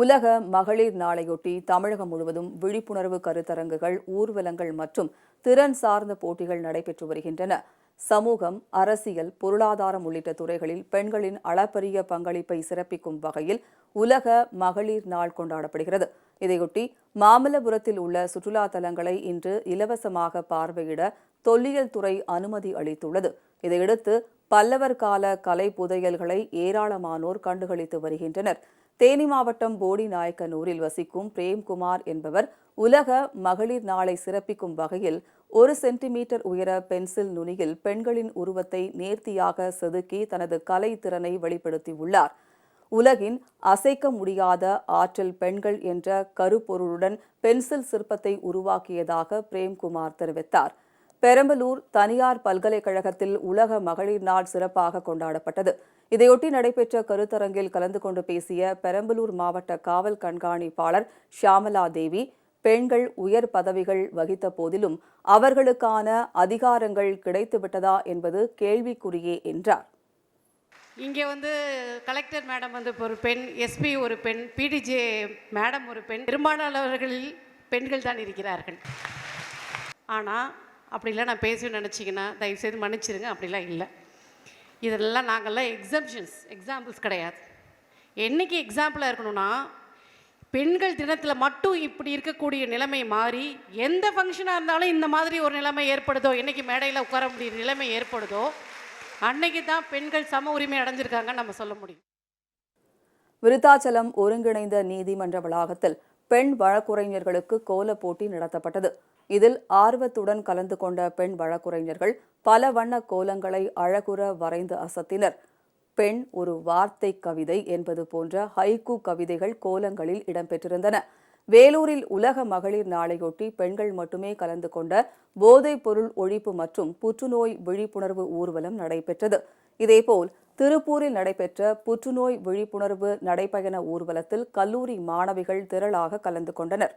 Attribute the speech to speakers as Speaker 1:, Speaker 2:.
Speaker 1: உலக மகளிர் நாளையொட்டி தமிழகம் முழுவதும் விழிப்புணர்வு கருத்தரங்குகள் ஊர்வலங்கள் மற்றும் திறன் சார்ந்த போட்டிகள் நடைபெற்று வருகின்றன. சமூகம் அரசியல் பொருளாதாரம் உள்ளிட்ட துறைகளில் பெண்களின் அளப்பரிய பங்களிப்பை சிறப்பிக்கும் வகையில் உலக மகளிர் நாள் கொண்டாடப்படுகிறது. இதையொட்டி மாமல்லபுரத்தில் உள்ள சுற்றுலா தலங்களை இன்று இலவசமாக பார்வையிட தொல்லியல் துறை அனுமதி அளித்துள்ளது. இதையடுத்து பல்லவர் கால கலை புதையல்களை ஏராளமானோர் கண்டுகளித்து வருகின்றனர். தேனி மாவட்டம் போடி நாயக்கனூரில் வசிக்கும் பிரேம்குமார் என்பவர் உலக மகளிர் நாளை சிறப்பிக்கும் வகையில் ஒரு சென்டிமீட்டர் உயர பென்சில் நுனியில் பெண்களின் உருவத்தை நேர்த்தியாக செதுக்கி தனது கலை திறனை வெளிப்படுத்தியுள்ளார். உலகின் அசைக்க முடியாத ஆற்றல் பெண்கள் என்ற கருப்பொருளுடன் பென்சில் சிற்பத்தை உருவாக்கியதாக பிரேம்குமார் தெரிவித்தார். பெரம்பலூர் தனியார் பல்கலைக்கழகத்தில் உலக மகளிர் நாள் சிறப்பாக கொண்டாடப்பட்டது. இதையொட்டி நடைபெற்ற கருத்தரங்கில் கலந்து கொண்டு பேசிய பெரம்பலூர் மாவட்ட காவல் கண்காணிப்பாளர் ஷியாமலா தேவி பெண்கள் உயர் பதவிகள் வகித்த போதிலும் அவர்களுக்கான அதிகாரங்கள் கிடைத்துவிட்டதா என்பது கேள்விக்குறியே என்றார்.
Speaker 2: இங்கே வந்து கலெக்டர் மேடம் வந்து ஒரு பெண் எஸ்பி ஒரு பெண் பிடிஜே மேடம் ஒரு பெண். பெரும்பாலானவர்களில் பெண்கள் தான் இருக்கிறார்கள். ஆனால் அப்படிலாம் நான் பேசணும்னு நினச்சிங்கன்னா தயவுசெய்து மன்னிச்சிருங்க அப்படிலாம் இல்லை. இதெல்லாம் நாங்கள்லாம் எக்ஸாம்ஷன்ஸ் எக்ஸாம்பிள்ஸ் கிடையாது. என்னைக்கு எக்ஸாம்பிளாக இருக்கணும்னா பெண்கள் தினத்தில் மட்டும் இப்படி இருக்கக்கூடிய நிலைமை மாறி எந்த ஃபங்க்ஷனாக இருந்தாலும் இந்த மாதிரி ஒரு நிலைமை ஏற்படுதோ இன்றைக்கி மேடையில் உட்கார முடிய நிலைமை ஏற்படுதோ அன்னைக்கு தான் பெண்கள் சம உரிமை அடைஞ்சிருக்காங்கன்னு நம்ம சொல்ல முடியும்.
Speaker 1: விருத்தாச்சலம் ஒருங்கிணைந்த நீதிமன்ற வளாகத்தில் பெண் வழக்குரைஞர்களுக்கு கோல போட்டி நடத்தப்பட்டது. இதில் ஆர்வத்துடன் கலந்து கொண்ட பெண் வழக்குரைஞர்கள் பல வண்ண கோலங்களை அழகுற வரைந்து அசத்தினர். பெண் ஒரு வார்த்தை கவிதை என்பது போன்ற ஹைகு கவிதைகள் கோலங்களில் இடம்பெற்றிருந்தன. வேலூரில் உலக மகளிர் நாளையொட்டி பெண்கள் மட்டுமே கலந்து கொண்ட போதைப் பொருள் ஒழிப்பு மற்றும் புற்றுநோய் விழிப்புணர்வு ஊர்வலம் நடைபெற்றது. இதேபோல் திருப்பூரில் நடைபெற்ற புற்றுநோய் விழிப்புணர்வு நடைபயண ஊர்வலத்தில் கல்லூரி மாணவிகள் திரளாக கலந்து கொண்டனர்.